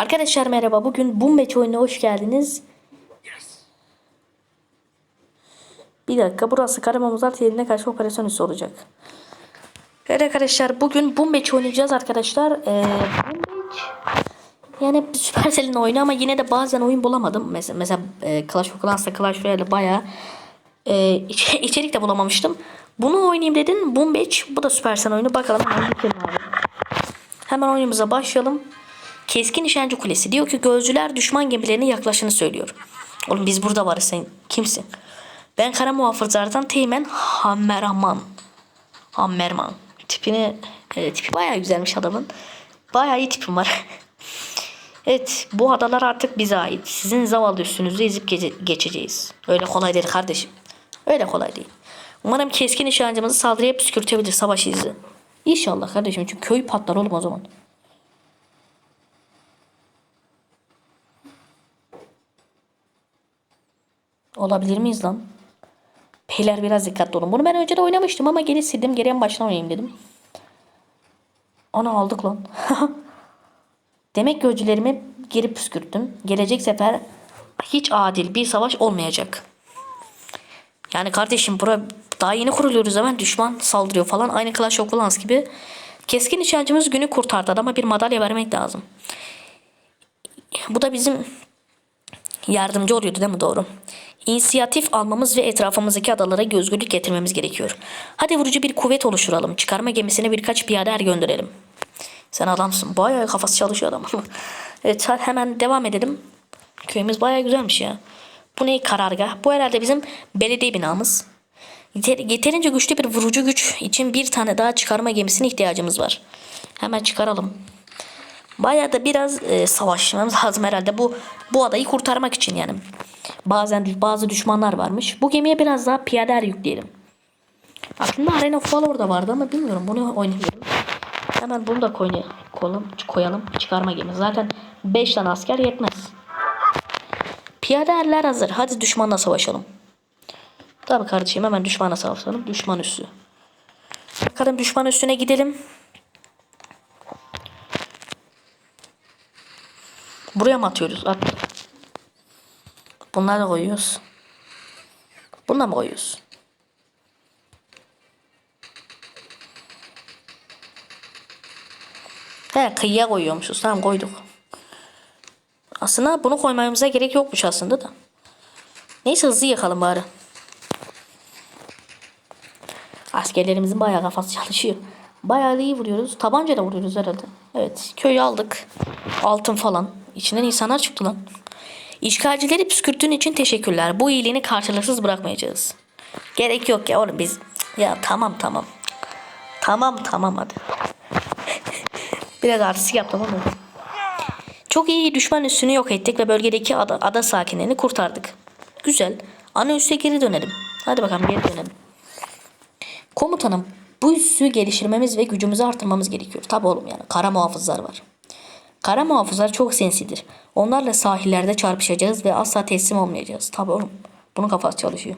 Arkadaşlar merhaba. Bugün Bumbeç oyununa hoş geldiniz. Bir dakika burası Karamamuzat yerine karşı operasyon üssü olacak. Evet arkadaşlar bugün Bumbeç oynayacağız arkadaşlar. Ee, Bumbeç yani Supercell'in oyunu ama yine de bazen oyun bulamadım. Mesela, mesela e, Clash of Clans'ta Clash Royale'de bayağı e, iç- içerik de bulamamıştım. Bunu oynayayım dedin. Bumbeç bu da Supercell oyunu. Bakalım. Hemen oyunumuza başlayalım. Keskin nişancı kulesi diyor ki gözcüler düşman gemilerine yaklaşını söylüyor. Oğlum biz burada varız sen kimsin? Ben kara muhafızlardan Teğmen Hammerman. Hammerman. Tipini, e, tipi bayağı güzelmiş adamın. Bayağı iyi tipim var. evet bu adalar artık bize ait. Sizin zavallı üstünüzü ezip gece- geçeceğiz. Öyle kolay değil kardeşim. Öyle kolay değil. Umarım keskin nişancımızı saldırıya püskürtebilir savaş izi. İnşallah kardeşim çünkü köy patlar oğlum o zaman. Olabilir miyiz lan? Beyler biraz dikkatli olun. Bunu ben önce de oynamıştım ama geri sildim. Geri en baştan oynayayım dedim. Ana aldık lan. Demek gözcülerimi geri püskürttüm. Gelecek sefer hiç adil bir savaş olmayacak. Yani kardeşim bura daha yeni kuruluyoruz hemen düşman saldırıyor falan. Aynı Clash of Clans gibi. Keskin nişancımız günü kurtardı ama bir madalya vermek lazım. Bu da bizim yardımcı oluyordu değil mi doğru? İnisiyatif almamız ve etrafımızdaki adalara gözgürlük getirmemiz gerekiyor. Hadi vurucu bir kuvvet oluşturalım. Çıkarma gemisine birkaç piyade er gönderelim. Sen adamsın. Bayağı kafası çalışıyor adam. evet hemen devam edelim. Köyümüz bayağı güzelmiş ya. Bu ne karargah? Bu herhalde bizim belediye binamız. Yeter- Yeterince güçlü bir vurucu güç için bir tane daha çıkarma gemisine ihtiyacımız var. Hemen çıkaralım. Bayağı da biraz e, savaşmamız lazım herhalde bu bu adayı kurtarmak için yani. Bazen bazı düşmanlar varmış. Bu gemiye biraz daha piyadeler yükleyelim. Aslında Arena of Valor da vardı ama bilmiyorum bunu oynayalım. Hemen bunu da koyalım, koyalım, çıkarma gemi. Zaten 5 tane asker yetmez. Piyade erler hazır. Hadi düşmanla savaşalım. Tabii kardeşim hemen düşmanla savaşalım. Düşman üssü. Bakalım düşman üstüne gidelim. Buraya mı atıyoruz? At. Bunları da koyuyoruz. Bununla mı koyuyoruz? He kıyıya koyuyormuşuz. Tamam koyduk. Aslında bunu koymamıza gerek yokmuş aslında da. Neyse hızlı yakalım bari. Askerlerimizin bayağı kafası çalışıyor. Bayağı iyi vuruyoruz. Tabanca da vuruyoruz herhalde. Evet köyü aldık. Altın falan. İçinden insanlar çıktı lan. İşgalcileri püskürttüğün için teşekkürler. Bu iyiliğini karşılıksız bırakmayacağız. Gerek yok ya oğlum biz. Ya tamam tamam. Tamam tamam hadi. Biraz artistik yaptım ama. Çok iyi düşman üssünü yok ettik ve bölgedeki ada, ada sakinlerini kurtardık. Güzel. Ana üsse geri dönelim. Hadi bakalım geri dönelim. Komutanım bu üssü geliştirmemiz ve gücümüzü artırmamız gerekiyor. Tabi oğlum yani kara muhafızlar var. Kara muhafızlar çok sinsidir. Onlarla sahillerde çarpışacağız ve asla teslim olmayacağız. Tabi oğlum bunun kafası çalışıyor.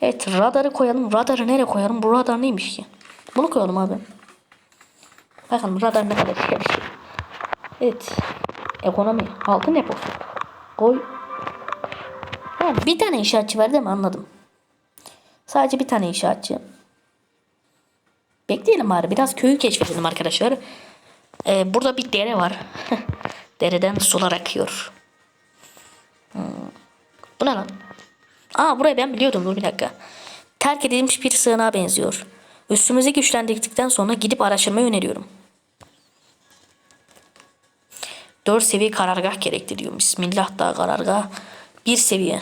Evet radarı koyalım. Radarı nereye koyalım? Bu radar neymiş ki? Bunu koyalım abi. Bakalım radar ne kadar şey. Evet. Ekonomi. Altın deposu. Koy. Ha, bir tane inşaatçı var değil mi? Anladım. Sadece bir tane inşaatçı. Bekleyelim bari. Biraz köyü keşfedelim arkadaşlar. Ee, burada bir dere var. Dereden sular akıyor. Hmm. Bu ne lan? Aa burayı ben biliyordum. Dur bir dakika. Terk edilmiş bir sığınağa benziyor. Üstümüzü güçlendirdikten sonra gidip araştırmayı öneriyorum. 4 seviye karargah gerekti diyor. Bismillah daha karargah. Bir seviye.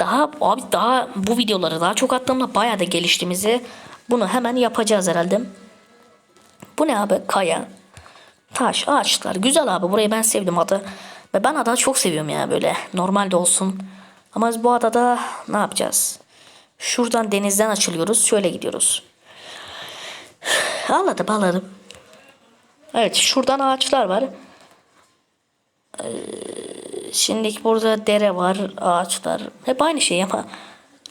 Daha abi daha bu videoları daha çok attığımda bayağı da geliştiğimizi bunu hemen yapacağız herhalde. Bu ne abi? Kaya. Taş, ağaçlar. Güzel abi. Burayı ben sevdim adı. Ve ben adayı çok seviyorum ya böyle. Normalde olsun. Ama biz bu adada ne yapacağız? Şuradan denizden açılıyoruz. Şöyle gidiyoruz. Anladım anladım. Evet şuradan ağaçlar var. Ee, şimdilik burada dere var, ağaçlar. Hep aynı şey ama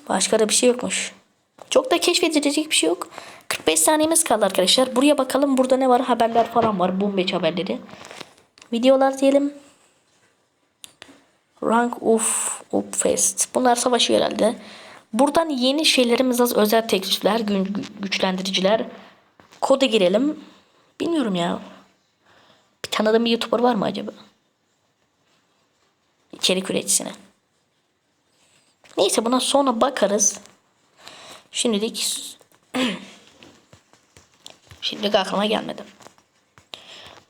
başka da bir şey yokmuş. Çok da keşfedilecek bir şey yok. 45 saniyemiz kaldı arkadaşlar. Buraya bakalım. Burada ne var? Haberler falan var. Boom haberleri. Videolar diyelim. Rank of of Fest. Bunlar savaşıyor herhalde. Buradan yeni şeylerimiz az özel teklifler, gü- güçlendiriciler. Koda girelim. Bilmiyorum ya. Bir tanıdığım bir YouTuber var mı acaba? İçerik üreticisine. Neyse buna sonra bakarız. Şimdilik Şimdilik aklıma gelmedi.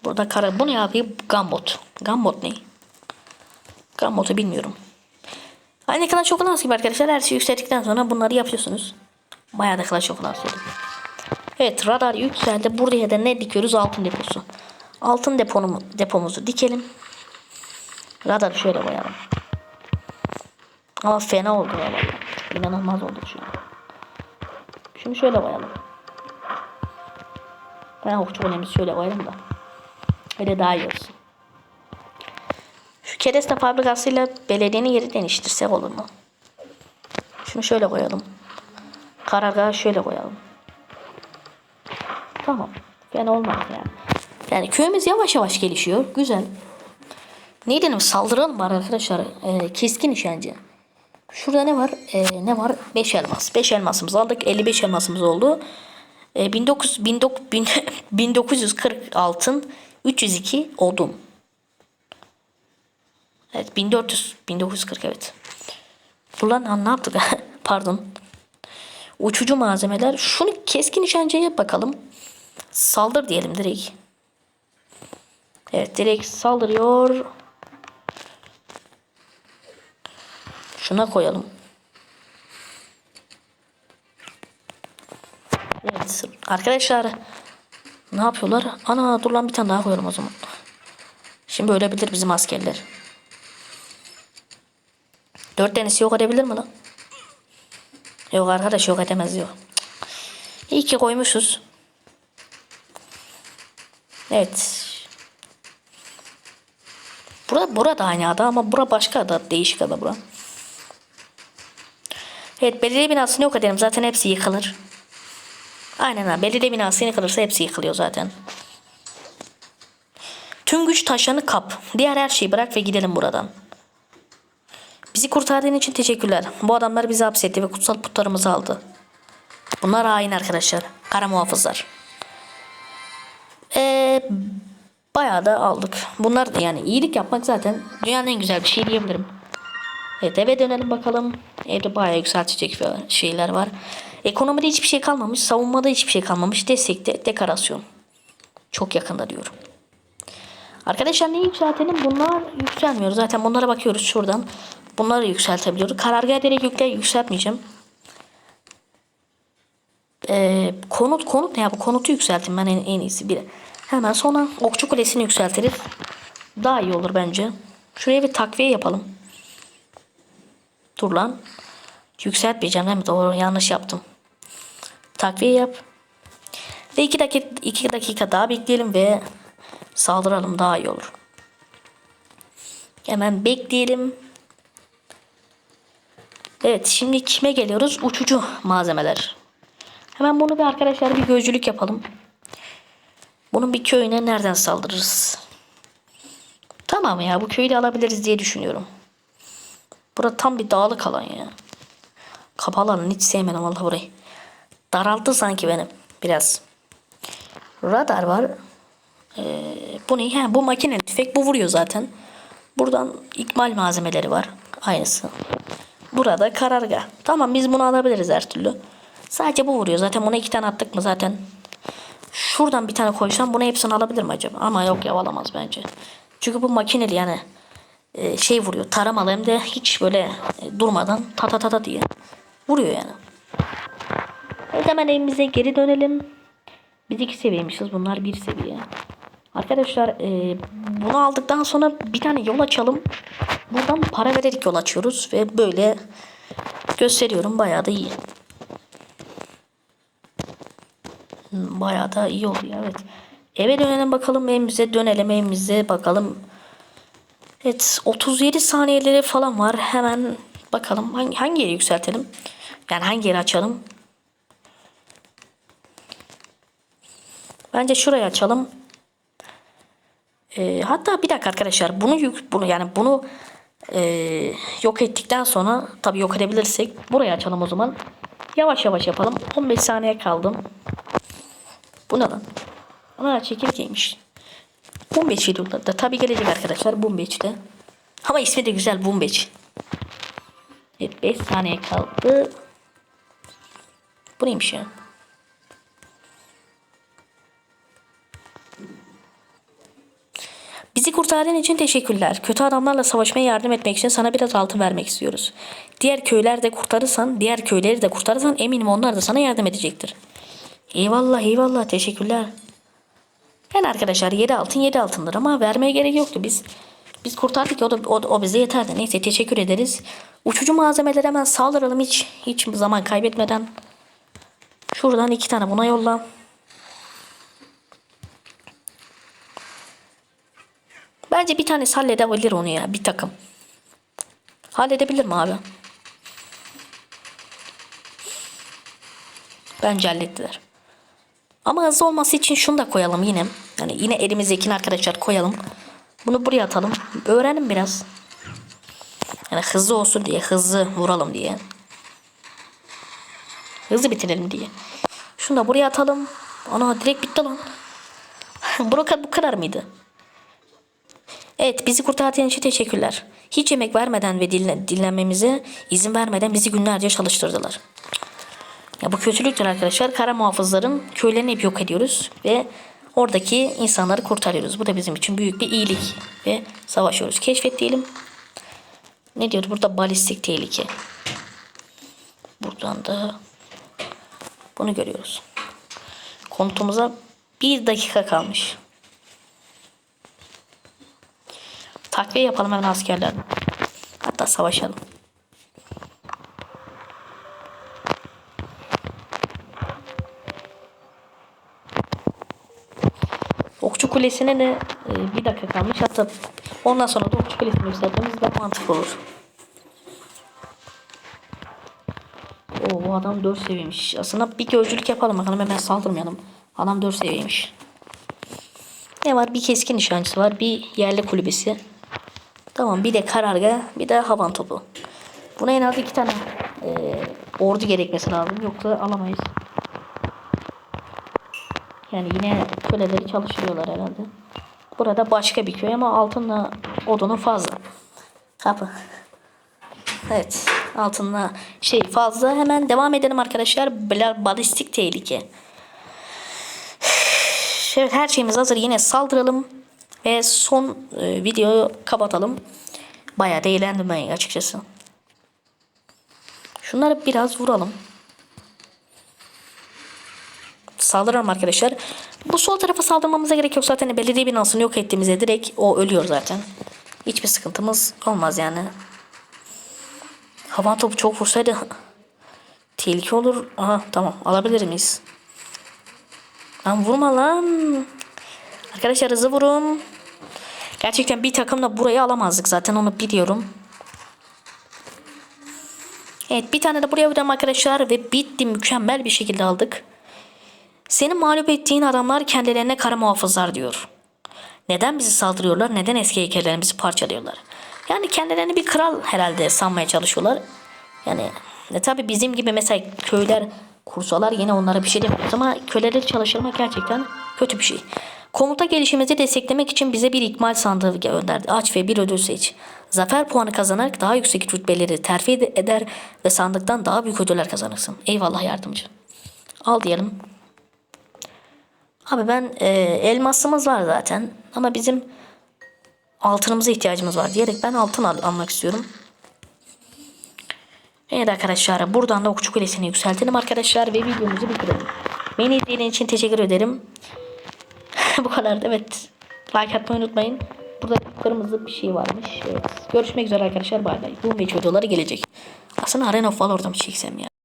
Burada kara bu ne abi? Gambot. Gambot ne? Gambot'u bilmiyorum. Aynı Clash of Clans gibi arkadaşlar her şeyi yükselttikten sonra bunları yapıyorsunuz. Bayağı da Clash of Clans oldu. Evet radar yükseldi. Buraya da ne dikiyoruz? Altın deposu. Altın deponumu, depomuzu dikelim. Radar şöyle koyalım. Ama fena oldu ya. İnanılmaz oldu şu an. Şunu şöyle koyalım. Ben okçu golemizi şöyle koyalım da. Öyle daha iyi olsun. Şu kereste fabrikasıyla belediyenin yeri değiştirsek olur mu? Şunu şöyle koyalım. Karargahı şöyle koyalım. Tamam. Fena olmaz yani. Yani köyümüz yavaş yavaş gelişiyor. Güzel. Ne diyelim saldıralım var arkadaşlar. Ee, keskin nişancı. Şurada ne var? Ee, ne var? 5 elmas. 5 elmasımızı aldık. 55 elmasımız oldu. 1900, 1900, 1940 altın. 302 odun. Evet 1400. 1940 evet. Ulan ne yaptık? Pardon. Uçucu malzemeler. Şunu keskin nişancıya bakalım. Saldır diyelim direkt. Evet direkt saldırıyor. Şuna koyalım. Evet arkadaşlar ne yapıyorlar? Ana dur lan bir tane daha koyalım o zaman. Şimdi ölebilir bizim askerler. Dört tanesi yok edebilir mi lan? Yok arkadaş yok edemez. Cık. İyi ki koymuşuz. Evet. Bura, bura da aynı ada ama bura başka ada. Değişik ada bura. Evet belediye binasını yok edelim. Zaten hepsi yıkılır. Aynen ha. Belediye binası yıkılırsa hepsi yıkılıyor zaten. Tüm güç taşlarını kap. Diğer her şeyi bırak ve gidelim buradan. Bizi kurtardığın için teşekkürler. Bu adamlar bizi hapsetti ve kutsal putlarımızı aldı. Bunlar hain arkadaşlar. Kara muhafızlar. Eee bayağı da aldık. Bunlar da yani iyilik yapmak zaten dünyanın en güzel bir şey diyebilirim. Evet eve dönelim bakalım. Evde bayağı yükseltecek şeyler var. Ekonomide hiçbir şey kalmamış. Savunmada hiçbir şey kalmamış. Destekte dekorasyon. Çok yakında diyorum. Arkadaşlar ne yükseltelim? Bunlar yükselmiyor. Zaten bunlara bakıyoruz şuradan. Bunları yükseltebiliyoruz. Karargah direkt yükle yükseltmeyeceğim. Ee, konut konut ne ya bu konutu yükseltin ben en, en iyisi bir. Hemen sonra okçu kulesini yükseltiriz. Daha iyi olur bence. Şuraya bir takviye yapalım. Dur lan. Yükseltmeyeceğim değil mi? Doğru yanlış yaptım. Takviye yap. Ve iki dakika, iki dakika daha bekleyelim ve saldıralım daha iyi olur. Hemen bekleyelim. Evet şimdi kime geliyoruz? Uçucu malzemeler. Hemen bunu bir arkadaşlar bir gözcülük yapalım. Bunun bir köyüne nereden saldırırız? Tamam ya bu köyü de alabiliriz diye düşünüyorum. Bura tam bir dağlık alan ya. Kapalı alan hiç sevmedim vallahi burayı. Daralttı sanki benim biraz. Radar var. Ee, bu ne? Ha, bu makine tüfek bu vuruyor zaten. Buradan ikmal malzemeleri var. Aynısı. Burada kararga. Tamam biz bunu alabiliriz her türlü. Sadece bu vuruyor. Zaten buna iki tane attık mı zaten. Şuradan bir tane koysam bunu hepsini alabilir mi acaba? Ama yok ya alamaz bence. Çünkü bu makineli yani e, şey vuruyor. Taramalı hem de hiç böyle e, durmadan ta ta ta ta diye vuruyor yani. Evet hemen evimize geri dönelim. Biz iki seviyeymişiz. Bunlar bir seviye. Arkadaşlar e, bunu aldıktan sonra bir tane yol açalım. Buradan para vererek yol açıyoruz ve böyle gösteriyorum. Bayağı da iyi. Hmm, Bayağı da iyi oldu ya, evet. Eve dönelim bakalım evimize dönelim evimize bakalım. Evet 37 saniyeleri falan var. Hemen bakalım hangi, hangi yeri yükseltelim. Yani hangi yeri açalım. Bence şurayı açalım. Ee, hatta bir dakika arkadaşlar bunu yük bunu yani bunu ee, yok ettikten sonra tabii yok edebilirsek burayı açalım o zaman. Yavaş yavaş yapalım. 15 saniye kaldım. Bu ne lan? Ana çekirgeymiş. Bumbeç videoları da tabii gelecek arkadaşlar Bumbeç'te. Ama ismi de güzel Bumbeç. Evet 5 saniye kaldı. Bu neymiş ya? Bizi kurtardığın için teşekkürler. Kötü adamlarla savaşmaya yardım etmek için sana biraz altın vermek istiyoruz. Diğer köyler de kurtarırsan, diğer köyleri de kurtarırsan eminim onlar da sana yardım edecektir. Eyvallah eyvallah teşekkürler. Yani arkadaşlar 7 altın 7 altındır ama vermeye gerek yoktu biz. Biz kurtardık o, da, o, o bize yeterdi. Neyse teşekkür ederiz. Uçucu malzemelere hemen saldıralım hiç hiç zaman kaybetmeden. Şuradan iki tane buna yolla. Bence bir tanesi halledebilir onu ya bir takım. Halledebilir mi abi? Bence hallettiler. Ama hızlı olması için şunu da koyalım yine. Yani yine elimizdekini arkadaşlar koyalım. Bunu buraya atalım. Öğrenin biraz. Yani hızlı olsun diye, hızlı vuralım diye. Hızlı bitirelim diye. Şunu da buraya atalım. Ana direkt bitti lan. bu kadar, mıydı? Evet bizi kurtardığın için teşekkürler. Hiç yemek vermeden ve dinlen, dinlenmemize izin vermeden bizi günlerce çalıştırdılar. Ya bu kötülüktür arkadaşlar. Kara muhafızların köylerini hep yok ediyoruz ve oradaki insanları kurtarıyoruz. Bu da bizim için büyük bir iyilik ve savaşıyoruz. Keşfet diyelim. Ne diyor burada balistik tehlike. Buradan da bunu görüyoruz. Komutumuza bir dakika kalmış. Takviye yapalım hemen askerlerden. Hatta savaşalım. Okçu Kulesi'ne de e, bir dakika kalmış. Hatta ondan sonra da Okçu Kulesi'ni yükseltmemiz daha mantıklı olur. Oo, bu adam 4 seviymiş. Aslında bir gözcülük yapalım bakalım hemen saldırmayalım. Adam 4 seviymiş. Ne var? Bir keskin nişancısı var. Bir yerli kulübesi. Tamam bir de kararga bir de havan topu. Buna en az iki tane e, ordu gerekmesi lazım. Yoksa alamayız. Yani yine köleleri çalıştırıyorlar herhalde. Burada başka bir köy ama altınla odunu fazla. Kapı. Evet. Altınla şey fazla. Hemen devam edelim arkadaşlar. Bal- Balistik tehlike. Evet her şeyimiz hazır. Yine saldıralım. Ve son e, videoyu kapatalım. Bayağı da eğlendim ben açıkçası. Şunları biraz vuralım. Saldıralım arkadaşlar. Bu sol tarafa saldırmamıza gerek yok. Zaten belediye binasını yok ettiğimizde direkt o ölüyor zaten. Hiçbir sıkıntımız olmaz yani. Havan topu çok vursaydı tehlike olur. Aha tamam alabilir miyiz? Lan vurma lan. Arkadaşlar hızlı vurun. Gerçekten bir takımla burayı alamazdık zaten onu biliyorum. Evet bir tane de buraya vuralım arkadaşlar ve bitti mükemmel bir şekilde aldık. Seni mağlup ettiğin adamlar kendilerine kara muhafızlar diyor. Neden bizi saldırıyorlar? Neden eski heykellerimizi parçalıyorlar? Yani kendilerini bir kral herhalde sanmaya çalışıyorlar. Yani ne tabi bizim gibi mesela köyler kursalar yine onlara bir şey demiyoruz ama köleleri çalıştırmak gerçekten kötü bir şey. Komuta gelişimizi desteklemek için bize bir ikmal sandığı gönderdi. Aç ve bir ödül seç. Zafer puanı kazanarak daha yüksek rütbeleri terfi eder ve sandıktan daha büyük ödüller kazanırsın. Eyvallah yardımcı. Al diyelim. Abi ben e, elmasımız var zaten ama bizim altınımıza ihtiyacımız var diyerek ben altın al almak istiyorum. Evet arkadaşlar buradan da okçu kulesini yükseltelim arkadaşlar ve videomuzu bitirelim. Beni izlediğiniz için teşekkür ederim. Bu kadar da evet. Like atmayı unutmayın. Burada kırmızı bir şey varmış. Evet. Görüşmek üzere arkadaşlar. Bay bay. Bu videoları gelecek. Aslında Arena of Valor'da mı çeksem ya?